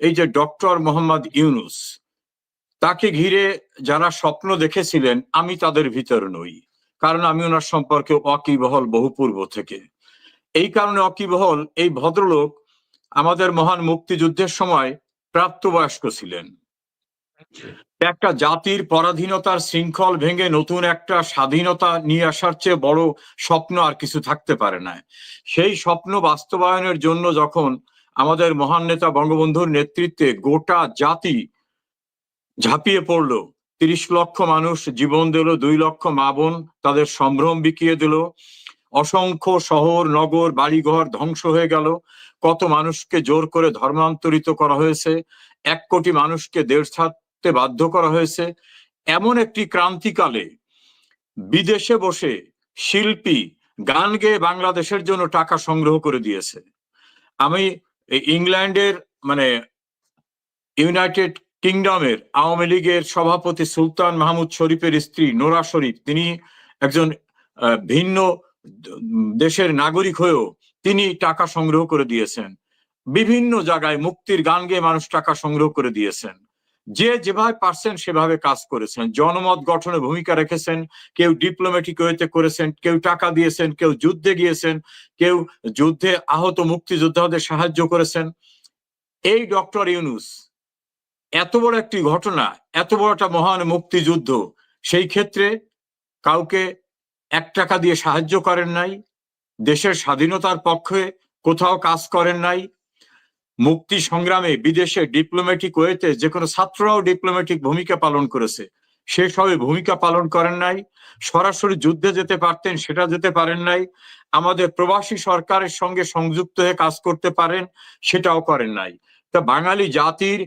এই যে ডক্টর মোহাম্মদ ইউনুস, তাকে ঘিরে যারা স্বপ্ন দেখেছিলেন, আমি তাদের ভিতর নই। কারণ আমি ওনার সম্পর্কে অকিবহল বহু পূর্ব থেকে। এই কারণে অকিবহল এই ভদ্রলোক আমাদের মহান মুক্তিযুদ্ধের সময় প্রাপ্তবয়স্ক ছিলেন। একটা জাতির পরাধীনতার শৃঙ্খল ভেঙে নতুন একটা স্বাধীনতা নিয়ে আসার চেয়ে বড় স্বপ্ন আর কিছু থাকতে পারে না। সেই স্বপ্ন বাস্তবায়নের জন্য যখন আমাদের মহান নেতা বঙ্গবন্ধুর নেতৃত্বে গোটা জাতি ঝাঁপিয়ে পড়ল। তিরিশ লক্ষ মানুষ জীবন দিল, দুই লক্ষ মা বোন তাদের সম্ভ্রম বিকিয়ে দিল। অসংখ্য শহর, নগর, বাড়িঘর ধ্বংস হয়ে গেল। কত মানুষকে জোর করে ধর্মান্তরিত করা হয়েছে। এক কোটি মানুষকে দেশ ছাড়তে বাধ্য করা হয়েছে। এমন একটি ক্রান্তিকালে বিদেশে বসে শিল্পী গান গেয়ে বাংলাদেশের জন্য টাকা সংগ্রহ করে দিয়েছে। আমি এই ইংল্যান্ডের মানে ইউনাইটেড কিংডমের আওয়ামী লীগের সভাপতি সুলতান মাহমুদ শরীফের স্ত্রী নোরা শরীফ, তিনি একজন ভিন্ন দেশের নাগরিক হয়েও তিনি টাকা সংগ্রহ করে দিয়েছেন। বিভিন্ন জায়গায় মুক্তির গান গেয়ে মানুষ টাকা সংগ্রহ করে দিয়েছেন। যে যেভাবে পারছেন সেভাবে কাজ করেছেন। জনমত গঠনে ভূমিকা রেখেছেন, কেউ ডিপ্লোম্যাটিক ওয়েতে করেছেন, কেউ টাকা দিয়েছেন, কেউ যুদ্ধে গিয়েছেন, কেউ যুদ্ধে আহত মুক্তিযোদ্ধাদের সাহায্য করেছেন। এই ডক্টর ইউনুস, এত বড় একটি ঘটনা, এত বড় একটা মহান মুক্তিযুদ্ধ, সেই ক্ষেত্রে কাউকে এক টাকা দিয়ে সাহায্য করেন নাই, দেশের স্বাধীনতার পক্ষে কোথাও কাজ করেন নাই মুক্তি সংগ্রামে বিদেশে ডিপ্লোম্যাটিক ওয়েতে যে কোনো ছাত্ররাও ডিপ্লোম্যাটিক ভূমিকা পালন করেছে। সে সবে ভূমিকা পালন করেন নাই, সরাসরি যুদ্ধে যেতে পারতেন, সেটা যেতে পারেন নাই, আমাদের প্রবাসী সরকারের সঙ্গে সংযুক্ত হয়ে কাজ করতে পারেন, সেটাও করেন নাই। তা বাঙালি জাতির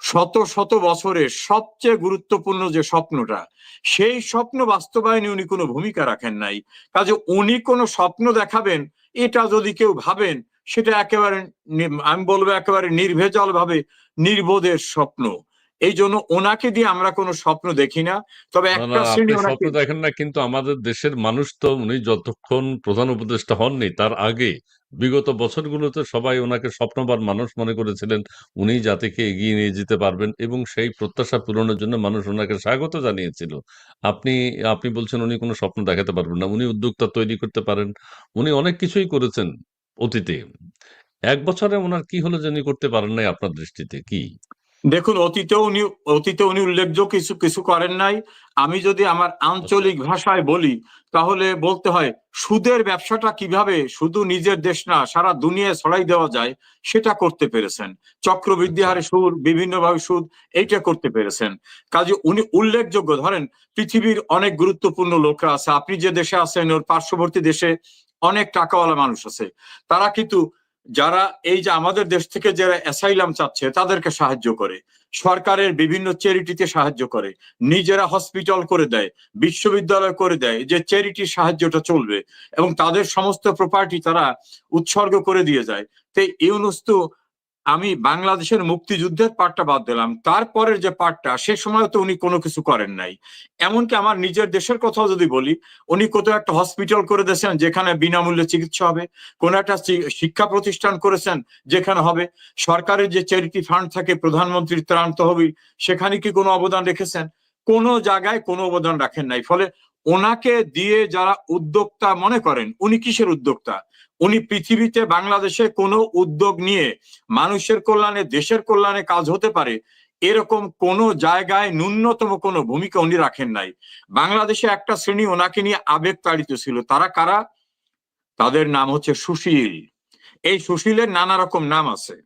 শত শত বছরের সবচেয়ে গুরুত্বপূর্ণ যে স্বপ্নটা, সেই স্বপ্ন বাস্তবায়নে উনি কোনো ভূমিকা রাখেন নাই। কাজে উনি কোনো স্বপ্ন দেখাবেন, এটা যদি কেউ ভাবেন সেটা একেবারে আমি বলব একেবারে নির্ভেজাল ভাবে নির্বোধের স্বপ্ন। এই জন্য ওনাকে দিয়ে আমরা কোনো স্বপ্ন দেখি না তবে একটা শ্রেণি স্বপ্ন দেখেন না কিন্তু আমাদের দেশের মানুষ তো উনি যতক্ষণ প্রধান উপদেষ্টা হননি তার আগে বিগত বছরগুলোতে সবাই ওনাকে স্বপ্নবার মানুষ মনে করেছিলেন উনি জাতিকে এগিয়ে নিয়ে যেতে পারবেন এবং সেই প্রত্যাশা পূরণের জন্য মানুষ ওনাকে স্বাগত জানিয়েছিল। আপনি আপনি বলছেন উনি কোনো স্বপ্ন দেখাতে পারবেন না উনি উদ্যোক্তা তৈরি করতে পারেন উনি অনেক কিছুই করেছেন। অতীতে। এক বছরে ওনার কি হলো যে উনি করতে পারেন নাই আপনার দৃষ্টিতে কি? দেখুন অতীতে উনি অতীতে উনি উল্লেখযোগ্য কিছু কিছু করেন নাই। আমি যদি আমার আঞ্চলিক ভাষায় বলি তাহলে বলতে হয় সুদের ব্যবসাটা কীভাবে শুধু নিজের দেশ না সারা দুনিয়ায় ছড়াই দেওয়া যায় সেটা করতে পেরেছেন। চক্রবৃদ্ধি হারে সুদ বিভিন্নভাবে সুদ এইটা করতে পেরেছেন। কাজে উনি উল্লেখযোগ্য ধরেন পৃথিবীর অনেক গুরুত্বপূর্ণ লোকরা আছে। আপনি যে দেশে আছেন ওর পার্শ্ববর্তী দেশে অনেক টাকাওয়ালা মানুষ আছে। তারা কিন্তু যারা এই যে আমাদের দেশ থেকে যারা অ্যাসাইলাম চাচ্ছে, তাদেরকে সাহায্য করে। সরকারের বিভিন্ন চ্যারিটিতে সাহায্য করে। নিজেরা হসপিটাল করে দেয়, বিশ্ববিদ্যালয় করে দেয়, যে চ্যারিটির সাহায্যটা চলবে। এবং তাদের সমস্ত প্রপার্টি তারা উৎসর্গ করে দিয়ে যায়। তো ইউনুস তো আমি বাংলাদেশের মুক্তিযুদ্ধের পার্টটা বাদ দিলাম। তারপরের যে পার্টটা সে সময় তো উনি কোনো কিছু করেন নাই। এমনকি আমার নিজের দেশের কথাও যদি বলি, উনি কোথাও একটা হসপিটাল করে দিয়েছেন যেখানে বিনামূল্যে চিকিৎসা হবে, কোন একটা শিক্ষা প্রতিষ্ঠান করেছেন যেখানে হবে। সরকারের যে চ্যারিটি ফান্ড থাকে, প্রধানমন্ত্রীর ত্রাণ তহবিল, সেখানে কি কোনো অবদান রেখেছেন? কোনো জায়গায় কোনো অবদান রাখেন নাই। ফলে ওনাকে দিয়ে যারা উদ্যোক্তা মনে করেন, উনি কিসের উদ্যোক্তা? উনি পৃথিবীতে বাংলাদেশে কোনো উদ্যোগ নিয়ে মানুষের কল্যাণে, দেশের কল্যাণে কাজ হতে পারে, এরকম কোন জায়গায় ন্যূনতম কোনো ভূমিকা উনি রাখেন নাই। বাংলাদেশে একটা শ্রেণি ওনাকে নিয়ে আবেগ তাড়িত ছিল। তারা কারা? তাদের নাম হচ্ছে সুশীল। এই সুশীলের নানা রকম নাম আছে।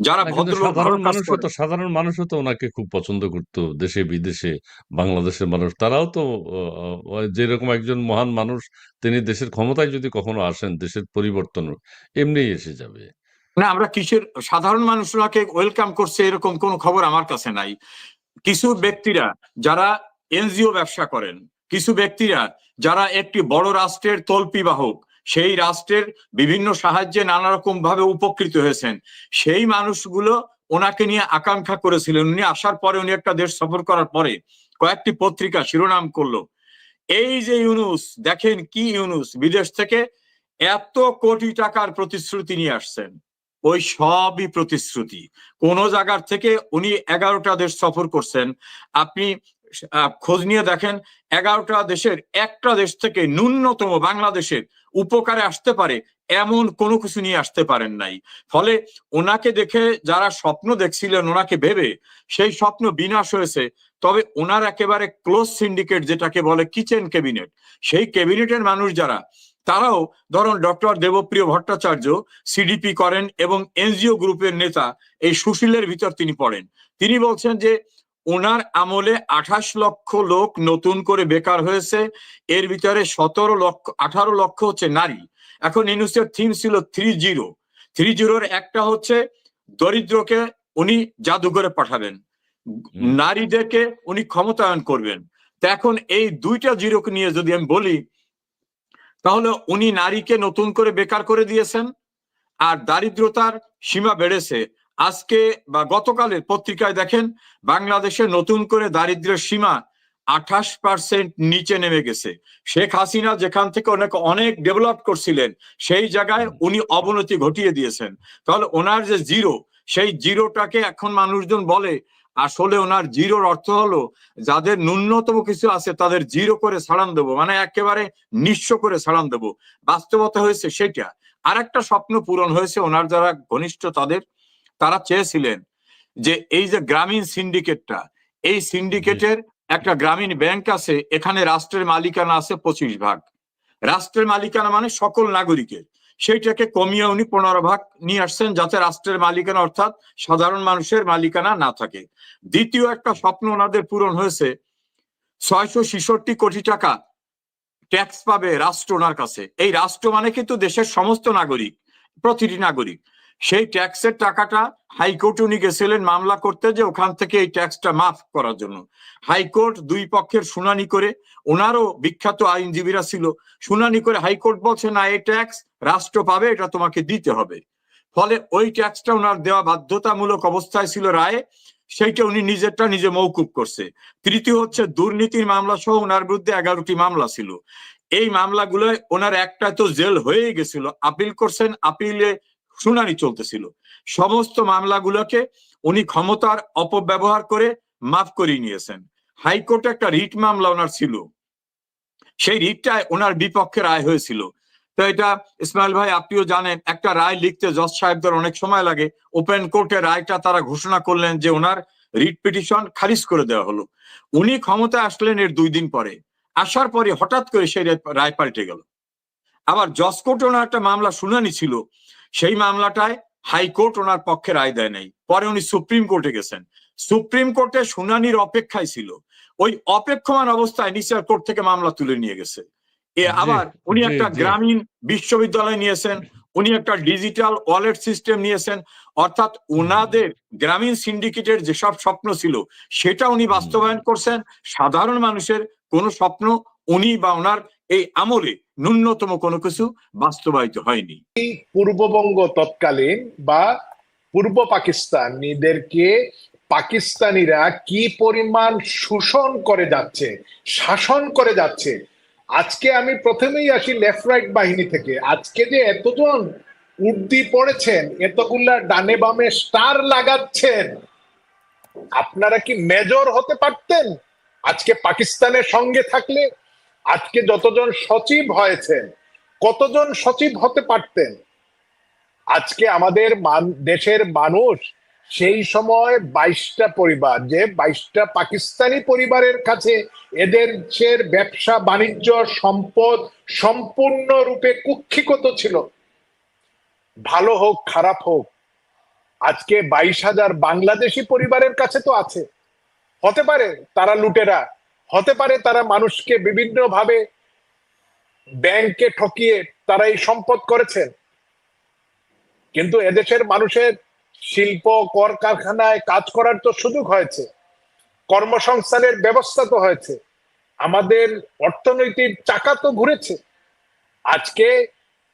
যারা সাধারণ কাজ মানুষও তো সাধারণ মানুষও তো ওনাকে খুব পছন্দ করতো দেশে বিদেশে বাংলাদেশের মানুষ। তারাও তো যেরকম একজন মহান মানুষ তিনি দেশের ক্ষমতায় যদি কখনো আসেন দেশের পরিবর্তন এমনিই এসে যাবে। না আমরা কিসের সাধারণ মানুষরাকে ওয়েলকাম করছে এরকম কোনো খবর আমার কাছে নাই। কিছু ব্যক্তিরা যারা এনজিও ব্যবসা করেন কিছু ব্যক্তিরা যারা একটি বড় রাষ্ট্রের তল্পি বাহক সেই রাষ্ট্রের বিভিন্ন সাহায্যে নানা রকম ভাবে উপকৃত হয়েছেন। সেই মানুষগুলো ওনাকে নিয়ে আকাঙ্ক্ষা করেছিলেন। উনি আসার পরে উনি একটা দেশ সফর করার পরে কয়েকটি পত্রিকা শিরোনাম করল। এই যে ইউনুস, দেখেন কি ইউনুস, বিদেশ থেকে এত কোটি টাকার প্রতিশ্রুতি নিয়ে আসছেন। ওই সবই প্রতিশ্রুতি। কোন জায়গার থেকে উনি এগারোটা দেশ সফর করছেন। আপনি খোঁজ নিয়ে দেখেন এগারোটা দেশের একটা দেশ থেকে ন্যূনতম বাংলাদেশের উপকারে আসতে পারে এমন কোনো কিছু নিয়ে আসতে পারেন নাই। ফলে ওনাকে দেখে যারা স্বপ্ন দেখছিলেন ওনাকে ভেবে সেই স্বপ্ন বিনাশ হয়েছে। তবে ওনার একেবারে ক্লোজ সিন্ডিকেট যেটাকে বলে কিচেন ক্যাবিনেট, সেই ক্যাবিনেটের মানুষ যারা, তারাও ধরুন ডক্টর দেবপ্রিয় ভট্টাচার্য সিডিপি করেন এবং এনজিও গ্রুপের নেতা এই সুশীলের ভিতর তিনি পড়েন। তিনি বলছেন যে ওনার আমলে আঠাশ লক্ষ লোক নতুন করে বেকার হয়েছে। এর ভিতরে সতেরো লক্ষ আঠারো লক্ষ হচ্ছে নারী। এখন ইউনুসের থিম ছিল থ্রি জিরো থ্রি জিরোর একটা হচ্ছে দরিদ্রকে উনি জাদুঘরে পাঠাবেন। নারীদেরকে উনি ক্ষমতায়ন করবেন। তো এখন এই দুইটা জিরোকে নিয়ে যদি আমি বলি তাহলে উনি নারীকে নতুন করে বেকার করে দিয়েছেন আর দারিদ্রতার সীমা বেড়েছে। আজকে বা গতকালের পত্রিকায় দেখেন বাংলাদেশে নতুন করে দারিদ্র্যের সীমা আঠাশ পার্সেন্ট নিচে নেমে গেছে। শেখ হাসিনা যেখান থেকে অনেক অনেক ডেভেলপ করছিলেন সেই জায়গায় উনি অবনতি ঘটিয়ে দিয়েছেন। তাহলে ওনার যে জিরো সেই জিরোটাকে এখন মানুষজন বলে আসলে ওনার জিরোর অর্থ হলো যাদের ন্যূনতম কিছু আছে তাদের জিরো করে ছাড়ান দেবো মানে একেবারে নিঃস্ব করে ছাড়ান দেবো। বাস্তবতা হয়েছে সেটা। আর একটা স্বপ্ন পূরণ হয়েছে ওনার যারা ঘনিষ্ঠ তাদের তারা চেয়েছিলেন যে এই যে গ্রামীণ সিন্ডিকেটটা এই সিন্ডিকেটের একটা গ্রামীণ ব্যাংক আছে এখানে রাষ্ট্রের মালিকানা আছে পঁচিশ ভাগ। রাষ্ট্রের মালিকানা মানে সকল নাগরিকের। সেইটাকে কমিয়ে উনি পনেরো ভাগ নিয়ে আসছেন যাতে রাষ্ট্রের মালিকানা অর্থাৎ সাধারণ মানুষের মালিকানা না থাকে। দ্বিতীয় একটা স্বপ্ন ওনাদের পূরণ হয়েছে ছয়শো ছেষট্টি কোটি টাকা ট্যাক্স পাবে রাষ্ট্র ওনার কাছে। এই রাষ্ট্র মানে কিন্তু দেশের সমস্ত নাগরিক প্রতিটি নাগরিক। সেই ট্যাক্সের টাকাটা হাইকোর্টে উনি গেছিলেন মামলা করতে যে ওখান থেকে এই ট্যাক্সটা মাফ করার জন্য। হাইকোর্ট দুই পক্ষের শুনানি করে ওনারও বিখ্যাত আইনজীবীরা ছিল, শুনানি করে হাইকোর্ট বলছে, না, এই ট্যাক্স রাষ্ট্র পাবে, এটা তোমাকে দিতে হবে। ফলে ওই ট্যাক্সটা ওনার দেওয়া বাধ্যতামূলক অবস্থায় ছিল রায়ে, সেইটা উনি নিজেরটা নিজে মৌকুব করছে। তৃতীয় হচ্ছে, দুর্নীতির মামলা সহ ওনার বিরুদ্ধে এগারোটি মামলা ছিল। এই মামলাগুলোয় ওনার একটা তো জেল হয়ে গেছিল। আপিল করছেন, আপিলে শুনানি চলতেছিল। সমস্ত মামলাগুলোকে উনি ক্ষমতার অপব্যবহার করে মাফ করিয়ে নিয়েছেন। হাইকোর্টে একটা রিট মামলা ওনার ছিল। সেই রিটটায় ওনার বিপক্ষে রায় হয়েছিল। তো এটা ইসমাইল ভাই, আপনিও জানেন, একটা রায় লিখতে জজ সাহেবদের অনেক সময় লাগে। ওপেন কোর্টে রায়টা তারা ঘোষণা করলেন যে ওনার রিট পিটিশন খারিজ করে দেওয়া হলো। উনি ক্ষমতা আসলেন এর দুই দিন পরে। আসার পরে হঠাৎ করে সেই রায় পাল্টে গেল। আবার জজ কোর্টে ওনার একটা মামলা শুনানি ছিল। সেই মামলাটায় হাইকোর্ট ওনার পক্ষে রায় দেয় নাই। পরে উনি সুপ্রিম কোর্টে গেছেন। সুপ্রিম কোর্টে শুনানির অপেক্ষায় ছিল। ওই অপেক্ষমান অবস্থায় নিচার কোর্ট থেকে মামলা তুলে নিয়ে গেছে। এ আবার উনি একটা গ্রামীণ বিশ্ববিদ্যালয় নিয়েছেন উনি একটা ডিজিটাল ওয়ালেট সিস্টেম নিয়েছেন অর্থাৎ ওনাদের গ্রামীণ সিন্ডিকেটের যেসব স্বপ্ন ছিল সেটা উনি বাস্তবায়ন করছেন। সাধারণ মানুষের কোনো স্বপ্ন উনি বা ওনার এই আমলে ন্যূনতম কোনো কিছু বাস্তবায়িত হয়নি। পূর্ববঙ্গ তৎকালীন বা পূর্ব পাকিস্তানিদেরকে পাকিস্তানিরা কি পরিমাণ শোষণ করে যাচ্ছে, শাসন করে যাচ্ছে, আজকে আমি প্রথমেই আসি লেফট রাইট বাহিনী থেকে। আজকে যে এতজন উর্দি পড়েছেন, এতগুলা ডানে বামে স্টার লাগাচ্ছেন, আপনারা কি মেজর হতে পারতেন? আজকে পাকিস্তানের সঙ্গে থাকলে আজকে যতজন সচিব হয়েছেন, কতজন সচিব হতে পারতেন? আজকে আমাদের দেশের মানুষ সেই সময় বাইশটা পরিবার, যে বাইশটা পাকিস্তানি পরিবারের কাছে এদের ব্যবসা, বাণিজ্য, সম্পদ সম্পূর্ণরূপে কুক্ষিগত ছিল। ভালো হোক, খারাপ হোক, আজকে বাইশ হাজার বাংলাদেশি পরিবারের কাছে তো আছে। হতে পারে তারা লুটেরা হতে পারে তারা মানুষকে বিভিন্ন ভাবে ব্যাংকে ঠকিয়ে তারা এই সম্পদ করেছেন। কিন্তু এদেশের মানুষের শিল্প কর কারখানায় কাজ করার তো সুযোগ হয়েছে, কর্মসংস্থানের ব্যবস্থা তো হয়েছে, আমাদের অর্থনৈতিক চাকা তো ঘুরেছে। আজকে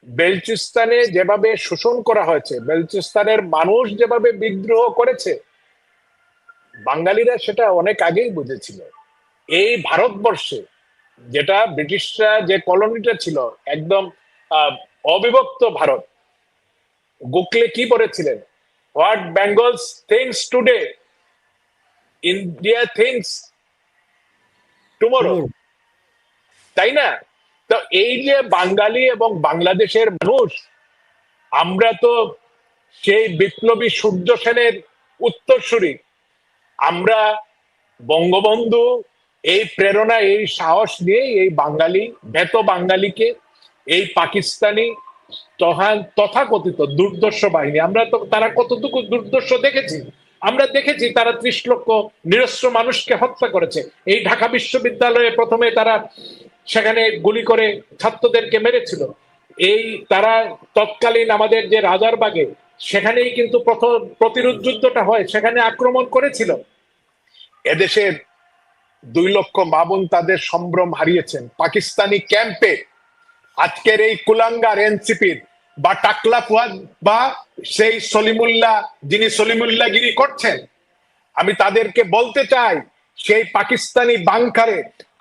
বেলচিস্তানে যেভাবে শোষণ করা হয়েছে, বেলচিস্তানের মানুষ যেভাবে বিদ্রোহ করেছে, বাঙালিরা সেটা অনেক আগেই বুঝেছিল। এই ভারতবর্ষে যেটা ব্রিটিশরা যে কলোনিটা ছিল, একদম অবিভক্ত ভারত, গোখলে কি বলেছিলেন what Bengal's thinks today, India thinks tomorrow, তাই না? তো এই যে বাঙালি এবং বাংলাদেশের মানুষ, আমরা তো সেই বিপ্লবী সূর্য সেনের উত্তরসূরি, আমরা বঙ্গবন্ধু এই প্রেরণা, এই সাহস নিয়ে এই বাঙালি ভেত বাঙালিকে, এই পাকিস্তানি তথাকথিত দুর্দর্শ বাহিনী। আমরা তো, তারা কতটুকু দুর্দর্শ দেখেছি? আমরা দেখেছি তারা ত্রিশ লক্ষ নিরস্ত্র মানুষকে হত্যা করেছে। এই ঢাকা বিশ্ববিদ্যালয়ে প্রথমে তারা সেখানে গুলি করে ছাত্রদেরকে মেরেছিল। এই তারা তৎকালীন আমাদের যে রাজারবাগে, সেখানেই কিন্তু প্রথম প্রতিরোধ যুদ্ধটা হয়, সেখানে আক্রমণ করেছিল। এদেশের দুই লক্ষ মামুন তাদের সম্ভ্রম হারিয়েছেন। পাকিস্তানি ক্যাম্পে আজকের এই কুলাঙ্গার এনসিপির বা টাকলা ফুয়াদ বা সেই সলিমুল্লাহ যিনি সলিমুল্লাহগিরি করছেন, আমি তাদেরকে বলতে চাই, সেই পাকিস্তানি বাংকারে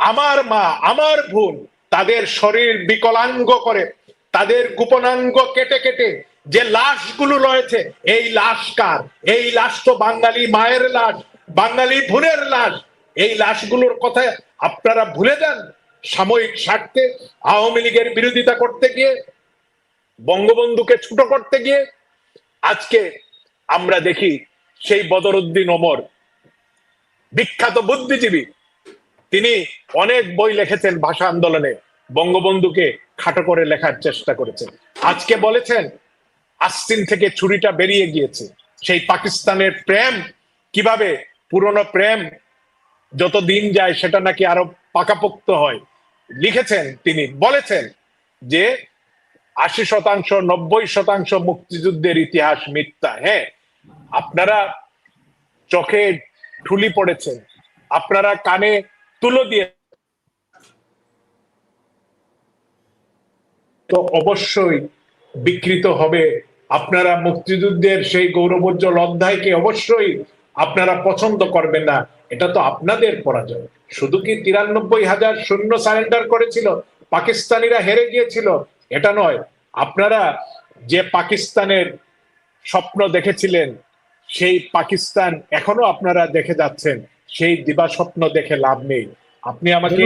আমার মা, আমার বোন তাদের শরীর বিকলাঙ্গ করে, তাদের গোপনাঙ্গ কেটে কেটে যে লাশগুলো রয়েছে, এই লাশ কার? এই লাশ তো বাঙালি মায়ের লাশ, বাঙালি বোনের লাশ এই লাশগুলোর কথা আপনারা ভুলে যান। সাময়িক স্বার্থে আওয়ামী লীগের বিরোধিতা করতে গিয়ে, বঙ্গবন্ধুকে ছোট করতে গিয়ে, আজকে আমরা দেখি সেই বদরুদ্দিন ওমর, বিখ্যাত বুদ্ধিজীবী, তিনি অনেক বই লিখেছেন ভাষা আন্দোলনে, বঙ্গবন্ধুকে খাটো করে লেখার চেষ্টা করেছেন। আজকে বলেছেন আস্তিন থেকে ছুরিটা বেরিয়ে গিয়েছে। সেই পাকিস্তানের প্রেম, কীভাবে পুরনো প্রেম যত দিন যায় সেটা নাকি আরও পাকাপোক্ত হয়। লিখেছেন তিনি, বলেছেন যে আশি শতাংশ, নব্বই শতাংশ মুক্তিযুদ্ধের ইতিহাস মিথ্যা। হ্যাঁ আপনারা চোখে ঠুলি পড়েছেন, আপনারা কানে তুলো দিয়ে তো অবশ্যই বিকৃত হবে। আপনারা মুক্তিযুদ্ধের সেই গৌরবোজ্জ্বল অধ্যায়কে অবশ্যই আপনারা পছন্দ করবেন না। এটা তো আপনাদের পরাজয়। শুধু কি তিরানব্বই হাজার শূন্য সারেন্ডার করেছিল? পাকিস্তানিরা হেরে গিয়েছিল। এটা নয়। আপনারা যে পাকিস্তানের স্বপ্ন দেখেছিলেন, সেই পাকিস্তান এখনও আপনারা দেখে যাচ্ছেন। সেই দিবা স্বপ্ন দেখে লাভ নেই। আপনি আমাকে